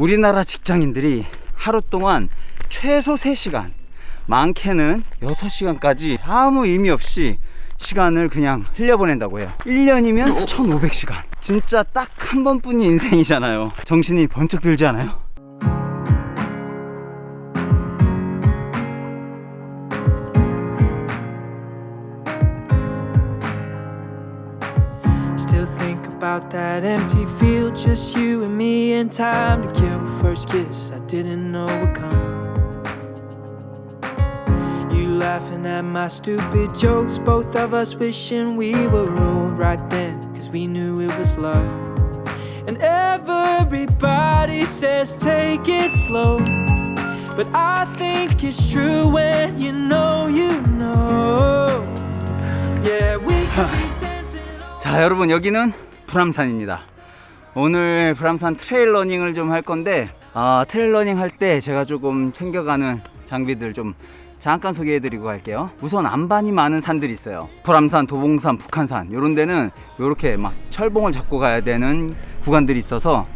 우리나라 직장인들이 하루 동안 최소 3시간, 많게는 6시간까지 아무 의미 없이 시간을 그냥 흘려보낸다고 해요. 1년이면 1500시간. 진짜 딱 한 번뿐인 인생이잖아요. 정신이 번쩍 들지 않아요? about that empty field, just you and me, and time to kill. First kiss, I didn't know would come. You laughing at my stupid jokes, both of us wishing we were old right then, cause we knew it was love. And everybody says take it slow, but I think it's true when you know, you know. Yeah, we could be dancing all 자, 여러분 여기는 불암산입니다. 오늘 불암산 트레일 러닝을 좀 할 건데 아, 트레일 러닝 할 때 제가 조금 챙겨가는 장비들 좀 잠깐 소개해드리고 갈게요. 우선 안반이 많은 산들이 있어요. 불암산, 도봉산, 북한산 이런 데는 이렇게 막 철봉을 잡고 가야 되는 구간들이 있어서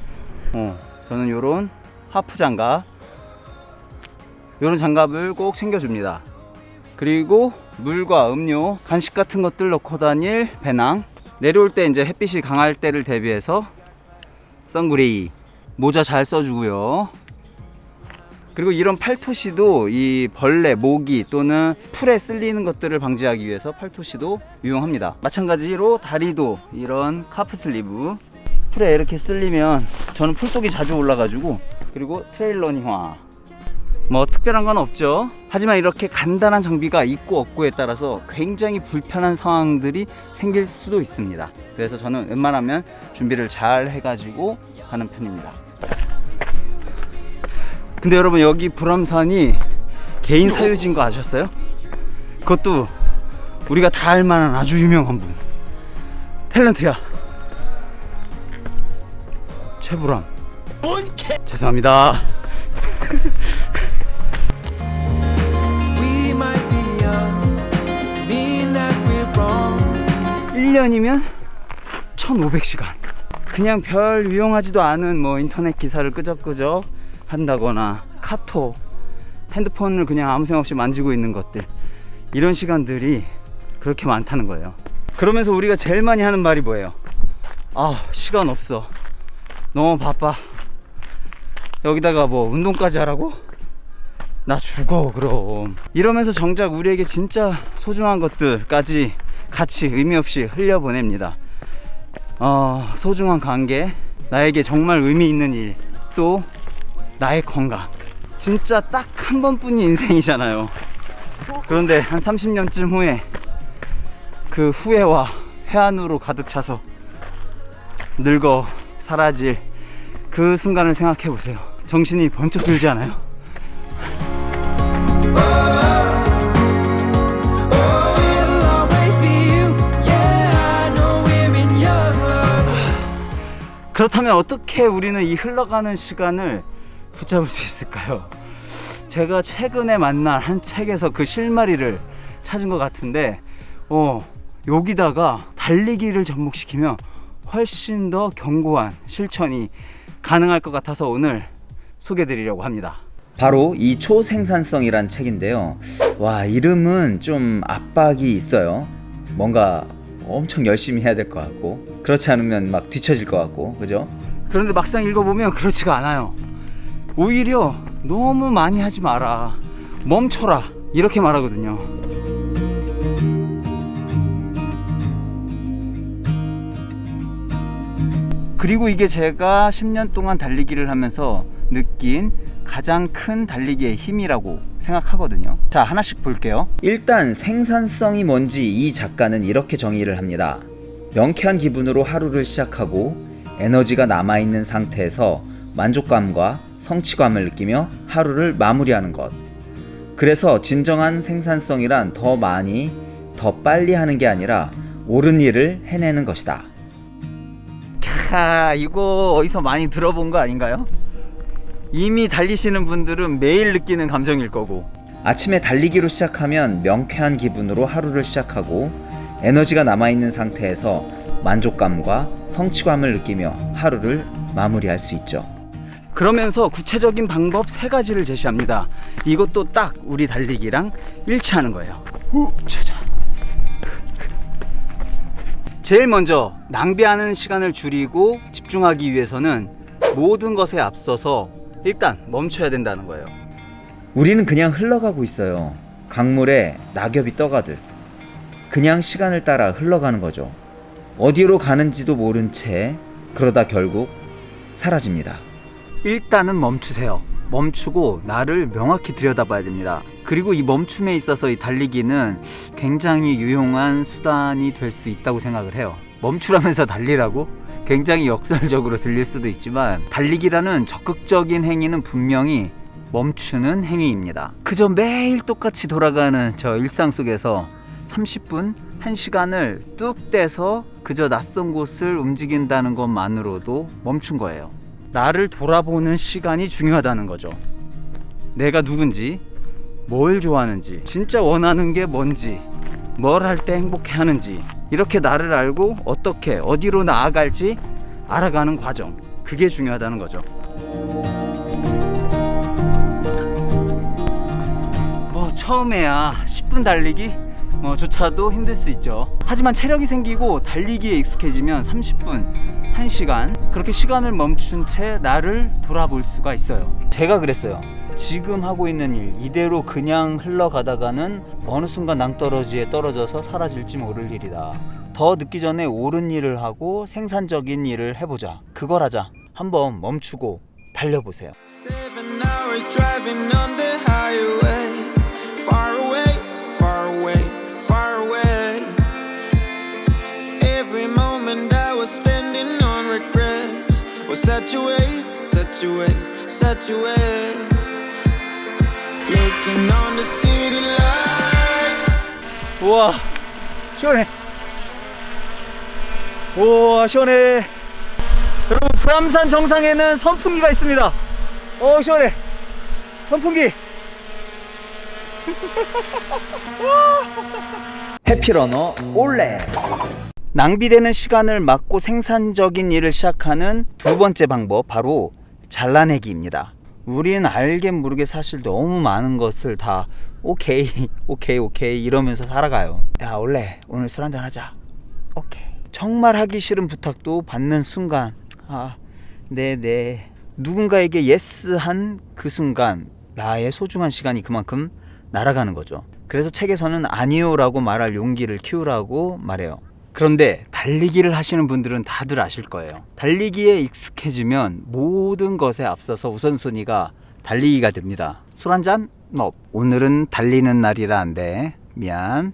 어, 저는 이런 하프 장갑 이런 장갑을 꼭 챙겨줍니다. 그리고 물과 음료, 간식 같은 것들 넣고 다닐 배낭. 내려올 때 이제 햇빛이 강할 때를 대비해서 선그레이 모자 잘 써주고요. 그리고 이런 팔토시도 이 벌레, 모기 또는 풀에 쓸리는 것들을 방지하기 위해서 팔토시도 유용합니다. 마찬가지로 다리도 이런 카프 슬리브 풀에 이렇게 쓸리면 저는 풀 속이 자주 올라가지고 그리고 트레일러닝화 뭐 특별한 건 없죠. 하지만 이렇게 간단한 장비가 있고 없고에 따라서 굉장히 불편한 상황들이 생길 수도 있습니다. 그래서 저는 웬만하면 준비를 잘 해가지고 가는 편입니다. 근데 여러분 여기 불암산이 개인 사유지인 거 아셨어요? 그것도 우리가 다 알만한 아주 유명한 분 탤런트야 최불암 죄송합니다 1년이면 1500시간. 그냥 별 유용하지도 않은 뭐 인터넷 기사를 끄적끄적 한다거나 카톡 핸드폰을 그냥 아무 생각 없이 만지고 있는 것들. 이런 시간들이 그렇게 많다는 거예요. 그러면서 우리가 제일 많이 하는 말이 뭐예요? 아 시간 없어. 너무 바빠. 여기다가 뭐 운동까지 하라고? 나 죽어 그럼. 이러면서 정작 우리에게 진짜 소중한 것들까지 같이 의미 없이 흘려보냅니다. 어, 소중한 관계 나에게 정말 의미 있는 일 또 나의 건강. 진짜 딱 한 번뿐인 인생이잖아요. 그런데 한 30년쯤 후에 그 후회와 회한으로 가득 차서 늙어 사라질 그 순간을 생각해 보세요. 정신이 번쩍 들지 않아요? 그렇다면 어떻게 우리는 이 흘러가는 시간을 붙잡을 수 있을까요? 제가 최근에 만난 한 책에서 그 실마리를 찾은 것 같은데, 어, 여기다가 달리기를 접목시키면 훨씬 더 견고한 실천이 가능할 것 같아서 오늘 소개드리려고 합니다. 바로 이 초생산성이란 책인데요. 와, 이름은 좀 압박이 있어요. 뭔가 엄청 열심히 해야 될 것 같고 그렇지 않으면 막 뒤처질 것 같고 그죠? 그런데 막상 읽어보면 그렇지가 않아요 오히려 너무 많이 하지 마라 멈춰라 이렇게 말하거든요 그리고 이게 제가 10년 동안 달리기를 하면서 느낀 가장 큰 달리기의 힘이라고 생각하거든요. 자, 하나씩 볼게요. 일단 생산성이 뭔지 이 작가는 이렇게 정의를 합니다. 명쾌한 기분으로 하루를 시작하고 에너지가 남아있는 상태에서 만족감과 성취감을 느끼며 하루를 마무리하는 것. 그래서 진정한 생산성이란 더 많이, 더 빨리 하는 게 아니라 옳은 일을 해내는 것이다. 캬, 이거 어디서 많이 들어본 거 아닌가요? 이미 달리시는 분들은 매일 느끼는 감정일 거고 아침에 달리기로 시작하면 명쾌한 기분으로 하루를 시작하고 에너지가 남아있는 상태에서 만족감과 성취감을 느끼며 하루를 마무리할 수 있죠. 그러면서 구체적인 방법 세 가지를 제시합니다. 이것도 딱 우리 달리기랑 일치하는 거예요. 후, 자자. 제일 먼저 낭비하는 시간을 줄이고 집중하기 위해서는 모든 것에 앞서서 일단 멈춰야 된다는 거예요. 우리는 그냥 흘러가고 있어요. 강물에 낙엽이 떠가듯. 그냥 시간을 따라 흘러가는 거죠. 어디로 가는지도 모른 채 그러다 결국 사라집니다. 일단은 멈추세요. 멈추고 나를 명확히 들여다봐야 됩니다. 그리고 이 멈춤에 있어서 이 달리기는 굉장히 유용한 수단이 될 수 있다고 생각을 해요. 멈추라면서 달리라고? 굉장히 역설적으로 들릴 수도 있지만 달리기라는 적극적인 행위는 분명히 멈추는 행위입니다. 그저 매일 똑같이 돌아가는 저 일상 속에서 30분, 1시간을 뚝 떼서 그저 낯선 곳을 움직인다는 것만으로도 멈춘 거예요. 나를 돌아보는 시간이 중요하다는 거죠. 내가 누군지, 뭘 좋아하는지, 진짜 원하는 게 뭔지, 뭘 할 때 행복해 하는지, 이렇게 나를 알고 어떻게, 어디로 나아갈지 알아가는 과정. 그게 중요하다는 거죠. 뭐 처음에야 10분 달리기 뭐 조차도 힘들 수 있죠. 하지만 체력이 생기고 달리기에 익숙해지면 30분, 1시간 그렇게 시간을 멈춘 채 나를 돌아볼 수가 있어요. 제가 그랬어요. 지금 하고 있는 일 이대로 그냥 흘러가다가는 어느 순간 낭떠러지에 떨어져서 사라질지 모를 일이다. 더 늦기 전에 옳은 일을 하고 생산적인 일을 해보자. 그걸 하자. 한번 멈추고 달려보세요. Seven hours driving on the highway. Far away, far away, far away. Every moment I was spending on regrets was such a waste, such a waste, such a waste. 우와 시원해. 우와 시원해. 여러분 불암산 정상에는 선풍기가 있습니다. 어 시원해. 선풍기. 해피러너 올레. 낭비되는 시간을 막고 생산적인 일을 시작하는 두 번째 방법 바로 잘라내기입니다. 우린 알게 모르게 사실 너무 많은 것을 다 오케이 오케이 오케이 이러면서 살아가요. 야 원래 오늘 술 한잔 하자. 오케이. 정말 하기 싫은 부탁도 받는 순간 아 네네 누군가에게 예스한 그 순간 나의 소중한 시간이 그만큼 날아가는 거죠. 그래서 책에서는 아니요라고 말할 용기를 키우라고 말해요. 그런데 달리기를 하시는 분들은 다들 아실 거예요. 달리기에 익숙해지면 모든 것에 앞서서 우선순위가 달리기가 됩니다. 술 한 잔? 너 오늘은 달리는 날이라 안 돼. 미안.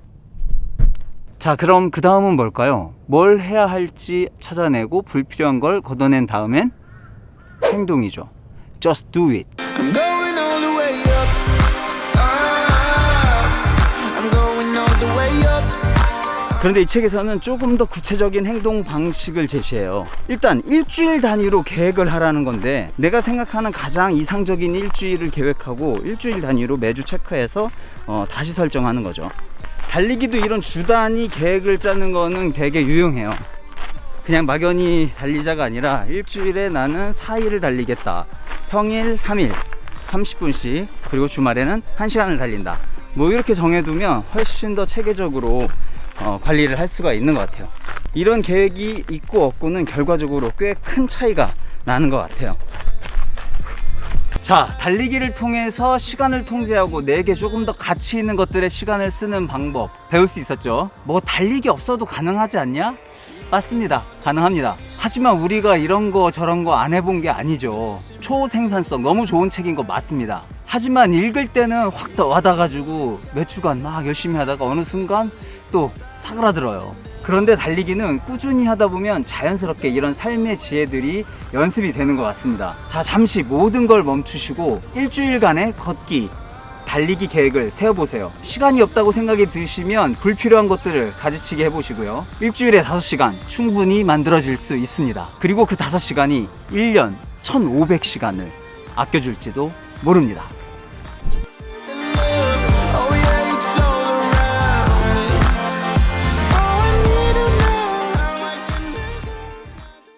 자, 그럼 그 다음은 뭘까요? 뭘 해야 할지 찾아내고 불필요한 걸 걷어낸 다음엔 행동이죠. Just do it. 그런데 이 책에서는 조금 더 구체적인 행동 방식을 제시해요. 일단 일주일 단위로 계획을 하라는 건데 내가 생각하는 가장 이상적인 일주일을 계획하고 일주일 단위로 매주 체크해서 어, 다시 설정하는 거죠. 달리기도 이런 주 단위 계획을 짜는 거는 되게 유용해요. 그냥 막연히 달리자가 아니라 일주일에 나는 4일을 달리겠다. 평일 3일 30분씩 그리고 주말에는 1시간을 달린다. 뭐 이렇게 정해두면 훨씬 더 체계적으로 어, 관리를 할 수가 있는 것 같아요. 이런 계획이 있고 없고는 결과적으로 꽤 큰 차이가 나는 것 같아요. 자, 달리기를 통해서 시간을 통제하고 내게 조금 더 가치 있는 것들의 시간을 쓰는 방법 배울 수 있었죠. 뭐 달리기 없어도 가능하지 않냐? 맞습니다. 가능합니다. 하지만 우리가 이런 거 저런 거 안 해본 게 아니죠. 초생산성 너무 좋은 책인 거 맞습니다. 하지만 읽을 때는 확 더 와닿아가지고 몇 주간 막 열심히 하다가 어느 순간 또 사그라들어요. 그런데 달리기는 꾸준히 하다 보면 자연스럽게 이런 삶의 지혜들이 연습이 되는 것 같습니다. 자, 잠시 모든 걸 멈추시고 일주일간의 걷기, 달리기 계획을 세워보세요. 시간이 없다고 생각이 드시면 불필요한 것들을 가지치기 해보시고요. 일주일에 5시간 충분히 만들어질 수 있습니다. 그리고 그 5시간이 1년 1500시간을 아껴줄지도 모릅니다.